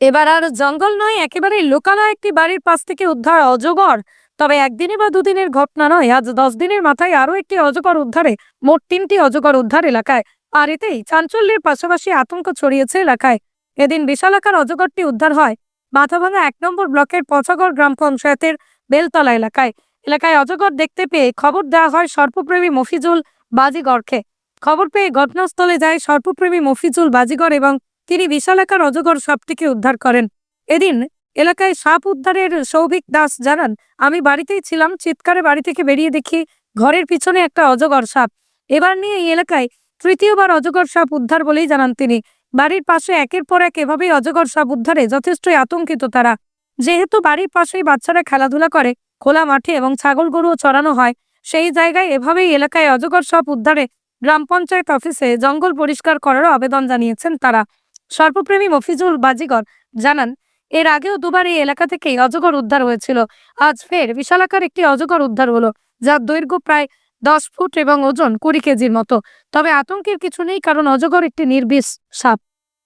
এবার আর জঙ্গল নয় একেবারে লোকালয় একটি বাড়ির পাশ থেকে উদ্ধার অজগর। তবে একদিনে বা দুদিনের ঘটনা নয়, আজ দশ দিনের মাথায় আরও একটি অজগর উদ্ধারে, মোট তিনটি অজগর উদ্ধার এলাকায়। আর এতেই চাঞ্চল্যের পাশাপাশি আতঙ্ক ছড়িয়েছে এলাকায়। এদিন বিশালাকার অজগরটি উদ্ধার হয় মাথাভাঙা এক নম্বর ব্লকের পচাগড় গ্রাম পঞ্চায়েতের বেলতলা এলাকায়। এলাকায় অজগর দেখতে পেয়ে খবর দেওয়া হয় সর্পপ্রেমী মফিজুল বাজিগরকে খবর পেয়ে ঘটনাস্থলে যায় সর্পপ্রেমী মফিজুল বাজিগড় এবং তিনি বিশালাকার অজগর সাপটিকে উদ্ধার করেন। এদিন এলাকায় সাপ উদ্ধারের সৌভিক দাস জানান, আমি বাড়িতেই ছিলাম, চিৎকারে বাড়ি থেকে বেরিয়ে দেখি ঘরের পিছনে একটা অজগর সাপ। এবার নিয়ে এই এলাকায় তৃতীয়বার অজগর সাপ উদ্ধার বলেই জানান তিনি। বাড়ির পাশে একের পর এক এভাবেই অজগর সাপ উদ্ধারে যথেষ্টই আতঙ্কিত তারা। যেহেতু বাড়ির পাশেই বাচ্চারা খেলাধুলা করে, খোলা মাঠে এবং ছাগল গরুও চড়ানো হয়, সেই জায়গায় এভাবেই এলাকায় অজগর সাপ উদ্ধারে গ্রাম পঞ্চায়েত অফিসে জঙ্গল পরিষ্কার করারও আবেদন জানিয়েছেন তারা। সর্বপ্রেমী মফিজুল বাজিগর জানান, এর আগেও দুবার এই এলাকা থেকেই অজগর উদ্ধার হয়েছিল। আজ ফের বিশালাকার একটি অজগর উদ্ধার হলো, যার দৈর্ঘ্য প্রায় দশ ফুট এবং ওজন কুড়ি কেজির মতো। তবে আতঙ্কের কিছু নেই, কারণ অজগর একটি নির্বিষ সাপ।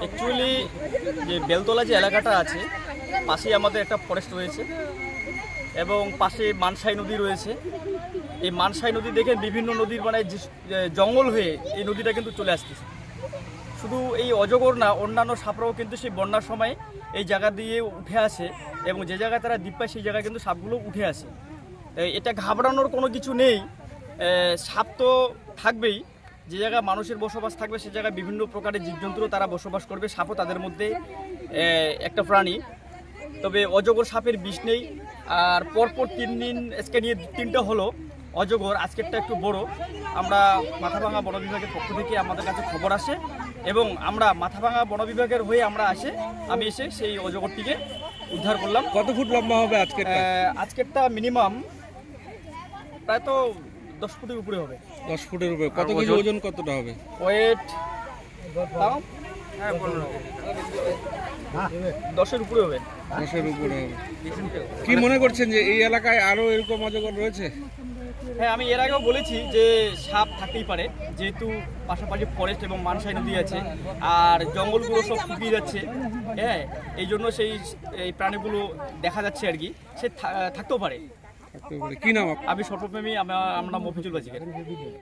অ্যাকচুয়ালি যে বেলতলা যে এলাকাটা আছে, পাশেই আমাদের একটা ফরেস্ট রয়েছে এবং পাশে মানসাই নদী রয়েছে। এই মানসাই নদী দেখে বিভিন্ন নদীর মানে জঙ্গল হয়ে এই নদীটা কিন্তু চলে আসতেছে। শুধু এই অজগর না, অন্যান্য সাপরাও কিন্তু সেই বন্যার সময় এই জায়গা দিয়ে উঠে আসে এবং যে জায়গায় তারা দ্বীপ পায়, সেই জায়গায় কিন্তু সাপগুলো উঠে আসে। এটা ঘাবড়ানোর কোনো কিছু নেই। সাপ তো থাকবেই। যে জায়গায় মানুষের বসবাস থাকবে সে জায়গায় বিভিন্ন প্রকারের জীবজন্তুরও তারা বসবাস করবে। সাপও তাদের মধ্যে একটা প্রাণী। তবে অজগর সাপের বিষ নেই। আর পরপর তিন দিন আজকে নিয়ে তিনটা হলো। অজগর আজকেরটা একটু বড়। আমরা মাথাভাঙা বন বিভাগের পক্ষ থেকে আমাদের কাছে খবর আসে এবং আমরা মাথাভাঙা বন বিভাগের হয়ে আমরা আসে আমি এসে সেই অজগরটিকে উদ্ধার করলাম। কত ফুট লম্বা হবে আজকে আজকেরটা মিনিমাম প্রায় তো দশ ফুটের উপরে হবে। দশ ফুটের উপরে। কত কেজি ওজন? কতটা হবে? ওয়েট? দশের উপরে হবে। দশের উপরে হবে। কি মনে করছেন যে এই এলাকায় আরও এরকম অজগর রয়েছে? হ্যাঁ আমি এর আগেও বলেছি যে সাপ থাকতেই পারে যেহেতু পাশাপাশি ফরেস্ট এবং মানসাই নদী আছে আর জঙ্গলগুলো সব শুকিয়ে যাচ্ছে হ্যাঁ এই জন্য সেই এই প্রাণীগুলো দেখা যাচ্ছে আর কি সে থাকতেও পারে। কি নাম? আমি সর্বপ্রেমী আমরা আমরা মফিজুল বাজিকের